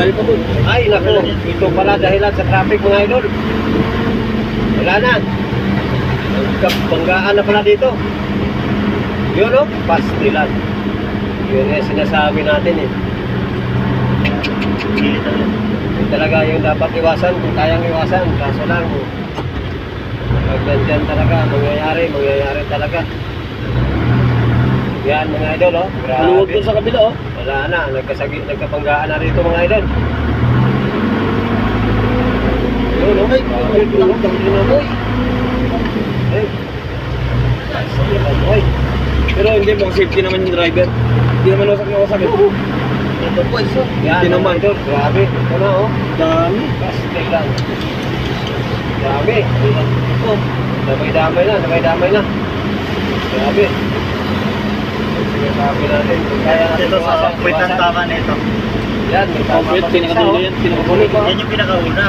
Malayo pa doon. Ay, naku, ito pala dahilan sa traffic mga idol. Wala na. Banggaan na pala dito. Yun o, pastilan. Yun yung sinasabi natin eh. Yun talaga yung dapat iwasan, kung kayang iwasan. Kaso lang, pag nandyan talaga, mangyayari, mangyayari talaga. Yan mga idol oh. Grabe. Maluwag sa kabila oh. Wala na, nagkasagi, nagkapanggaan na rito mga idol. Yun, no? Ay, ay, tulog, tangin na boy. Ay. Boy. Pero hindi mo safety naman yung driver. Hindi naman wasak na wasak. eh. Ito po, iso. Yan, Hindi naman. idol. Grabe. Ito na, oh. Dami. Plastic lang. Grabe. Oh, damay-damay na, damay-damay na. Grabe. Sinasabi natin, kung kaya natin Ito sa point ng tama nito. Yan, may tama Complete, pa din pinakadulo yan, pinakadulo. Yan yung pinakauna.